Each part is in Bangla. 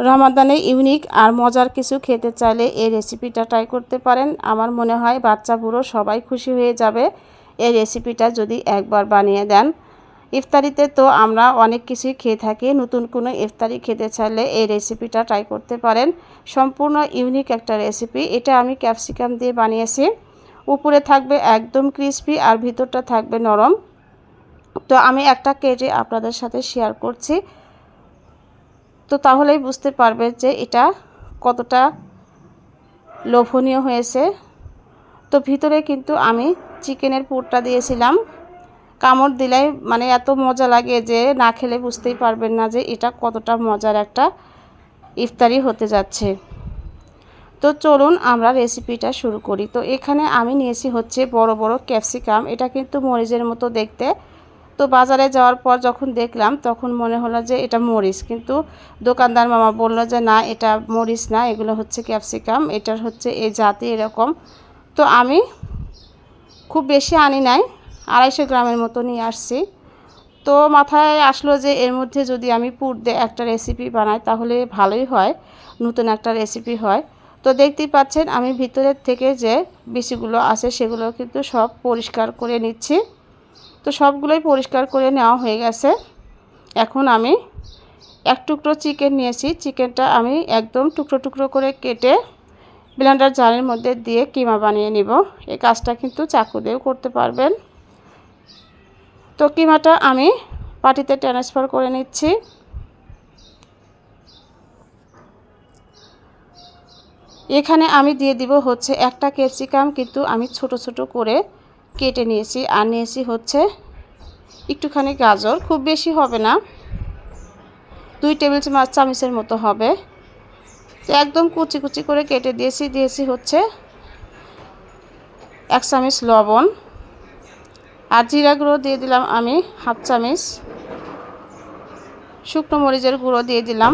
রমাদানে ইউনিক আর মজার কিছু খেতে চাইলে এই রেসিপিটা ট্রাই করতে পারেন। আমার মনে হয় বাচ্চা, বুড়ো সবাই খুশি হয়ে যাবে এই রেসিপিটা যদি একবার বানিয়ে দেন। ইফতারিতে তো আমরা অনেক কিছুই খেয়ে থাকি, নতুন কোনো ইফতারি খেতে চাইলে এই রেসিপিটা ট্রাই করতে পারেন। সম্পূর্ণ ইউনিক একটা রেসিপি এটা আমি ক্যাপসিকাম দিয়ে বানিয়েছি। উপরে থাকবে একদম ক্রিস্পি আর ভিতরটা থাকবে নরম। তো আমি একটা কেটে আপনাদের সাথে শেয়ার করছি। তো তাহলেই বুঝতে পারবে যে এটা কতটা লোভনীয় হয়েছে। তো ভিতরে কিন্তু আমি চিকেনের পুরটা দিয়েছিলাম। কামড় দিলে মানে এত মজা লাগে যে না খেলে বুঝতেই পারবেন না যে এটা কতটা মজার একটা ইফতারি হতে যাচ্ছে। তো চলুন আমরা রেসিপিটা শুরু করি। তো এখানে আমি নিয়েছি হচ্ছে বড় বড় ক্যাপসিকাম। এটা কিন্তু মরিচের মতো দেখতে। তো বাজারে যাওয়ার পর যখন দেখলাম, তখন মনে হলো যে এটা মরিচ। কিন্তু দোকানদার মামা বলল যে, না, এটা মরিচ না, এগুলো হচ্ছে ক্যাপসিকাম, এটার হচ্ছে এই জাতি এরকম। তো আমি খুব বেশি আনি নাই, আড়াইশো গ্রামের মতো নিয়ে আসছি। তো মাথায় আসলো যে এর মধ্যে যদি আমি পুর দিয়ে একটা রেসিপি বানাই, তাহলে ভালোই হয়, নতুন একটা রেসিপি হয়। তো দেখতেই পাচ্ছেন, আমি ভিতরের থেকে যে বিচিগুলো আছে, সেগুলো কিন্তু সব পরিষ্কার করে নিচ্ছি। তো সবগুলোই পরিষ্কার করে নেওয়া হয়ে গেছে। এখন আমি এক টুকরো চিকেন নিয়েছি। চিকেনটা আমি একদম টুকরো টুকরো করে কেটে ব্লেন্ডার জারের মধ্যে দিয়ে কিমা বানিয়ে নিব। এই কাজটা কিন্তু চাকু দিয়েও করতে পারবেন। তো কিমাটা আমি পাটিতে ট্রান্সফার করে নিচ্ছি। এখানে আমি দিয়ে দিব হচ্ছে একটা ক্যাপসিকাম কিন্তু আমি ছোট ছোট করে কেটে নিয়েছি। আর নিয়েছি হচ্ছে একটুখানি গাজর। খুব বেশি হবে না। দুই টেবিল চামচের মতো হবে। তো একদম কুচি কুচি করে কেটে দিয়েছি। দিয়েছি হচ্ছে এক চামচ লবণ। আর জিরা গুঁড়ো দিয়ে দিলাম আমি হাফ চামচ। শুকনো মরিচের গুঁড়ো দিয়ে দিলাম।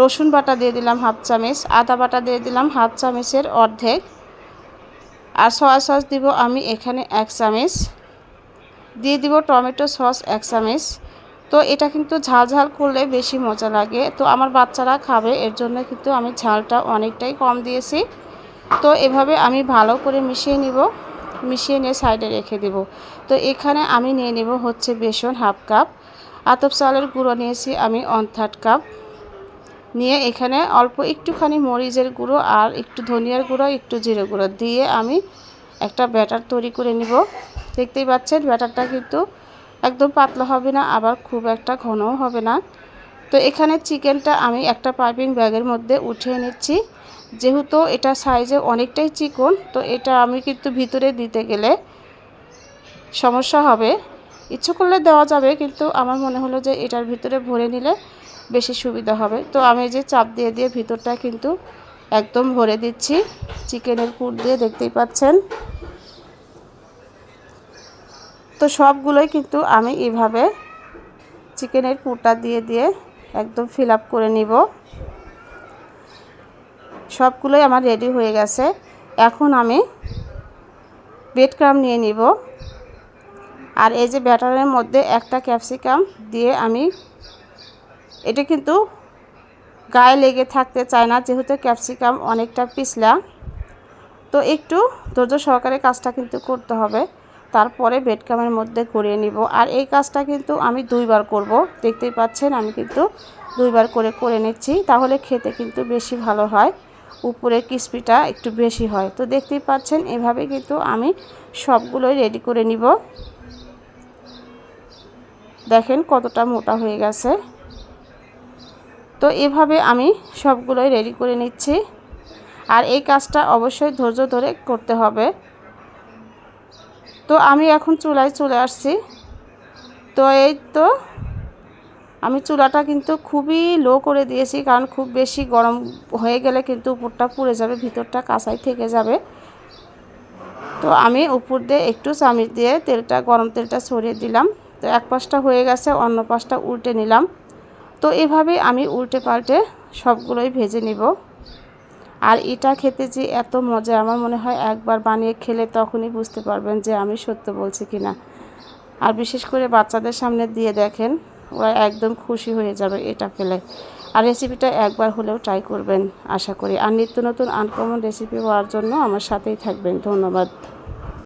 রসুন বাটা দিয়ে দিলাম হাফ চামচ। আদা বাটা দিয়ে দিলাম হাফ চামচের অর্ধেক। আর সয়া সস দিব আমি এখানে এক চামচ। দিয়ে দিব টমেটো সস এক চামচ। তো এটা কিন্তু ঝাল ঝাল করলে বেশি মজা লাগে। তো আমার বাচ্চারা খাবে, এর জন্য কিন্তু আমি ঝালটা অনেকটাই কম দিয়েছি। তো এভাবে আমি ভালো করে মিশিয়ে নিব, মিশিয়ে নিয়ে সাইডে রেখে দেব। তো এখানে আমি নিয়ে নেব হচ্ছে বেসন হাফ কাপ। আতপ চালের গুঁড়ো নিয়েছি আমি ওয়ান থার্ড কাপ নিয়ে এখানে অল্প একটুখানি মরিচের গুঁড়ো আর একটু ধনিয়ার গুঁড়ো, একটু জিরে গুঁড়ো দিয়ে আমি একটা ব্যাটার তৈরি করে নিব। দেখতেই পাচ্ছেন, ব্যাটারটা কিন্তু একদম পাতলা হবে না, আবার খুব একটা ঘনও হবে না। তো এখানে চিকেনটা আমি একটা পাইপিং ব্যাগের মধ্যে উঠিয়ে নিচ্ছি। যেহেতু এটা সাইজে অনেকটাই চিকন, তো এটা আমি কিন্তু ভিতরে দিতে গেলে সমস্যা হবে। ইচ্ছে করলে দেওয়া যাবে, কিন্তু আমার মনে হলো যে এটার ভিতরে ভরে নিলে বেশি সুবিধা হবে। তো আমি যে চাপ দিয়ে দিয়ে ভিতরটা কিন্তু একদম ভরে দিচ্ছি। চিকেনের পুর দিয়ে দেখতেই পাচ্ছেন। তো সবগুলোই কিন্তু আমি এইভাবে চিকেনের পুরটা দিয়ে দিয়ে একদম ফিল আপ করে নিব। সবগুলোই আমার রেডি হয়ে গেছে। এখন আমি বেড ক্রাম নিয়ে নিব। আর এই যে ব্যাটারের মধ্যে একটা ক্যাপসিকাম দিয়ে আমি এটা কিন্তু গায়ে লেগে থাকতে চায় না, যেহেতু ক্যাপসিকাম অনেকটা পিছলা। তো একটু ধৈর্য সহকারে কাজটা কিন্তু করতে হবে। তারপরে বেডকামের মধ্যে করিয়ে নিব। আর এই কাজটা কিন্তু আমি দুইবার করব। দেখতেই পাচ্ছেন, আমি কিন্তু দুইবার করে করে নিচ্ছি। তাহলে খেতে কিন্তু বেশি ভালো হয়। উপরে ক্রিসপিটা একটু বেশি হয়। তো দেখতেই পাচ্ছেন, এভাবে কিন্তু আমি সবগুলোই রেডি করে নিব। দেখেন কতটা মোটা হয়ে গেছে। তো এভাবে আমি সবগুলোই রেডি করে নিচ্ছি। আর এই কাজটা অবশ্যই ধৈর্য ধরে করতে হবে। তো আমি এখন চুলায় চলে আসছি। তো এই তো আমি চুলাটা কিন্তু খুবই লো করে দিয়েছি, কারণ খুব বেশি গরম হয়ে গেলে কিন্তু উপরটা পুড়ে যাবে, ভিতরটা কাঁচাই থেকে যাবে। তো আমি উপর দিয়ে একটু চামিচ দিয়ে তেলটা, গরম তেলটা ছড়িয়ে দিলাম। তো এক পাশটা হয়ে গেছে, অন্য পাশটা উল্টে নিলাম। তো এভাবে আমি উল্টে পাল্টে সবগুলোই ভেজে নিব। আর এটা খেতে যে এত মজা, আমার মনে হয় একবার বানিয়ে খেলে তখনই বুঝতে পারবেন যে আমি সত্য বলছি কি না আর বিশেষ করে বাচ্চাদের সামনে দিয়ে দেখেন, ওরা একদম খুশি হয়ে যাবে এটা পেলে আর রেসিপিটা একবার হলেও ট্রাই করবেন, আশা করি। আর নিত্য নতুন আনকমন রেসিপি পাওয়ার জন্য আমার সাথেই থাকবেন। ধন্যবাদ।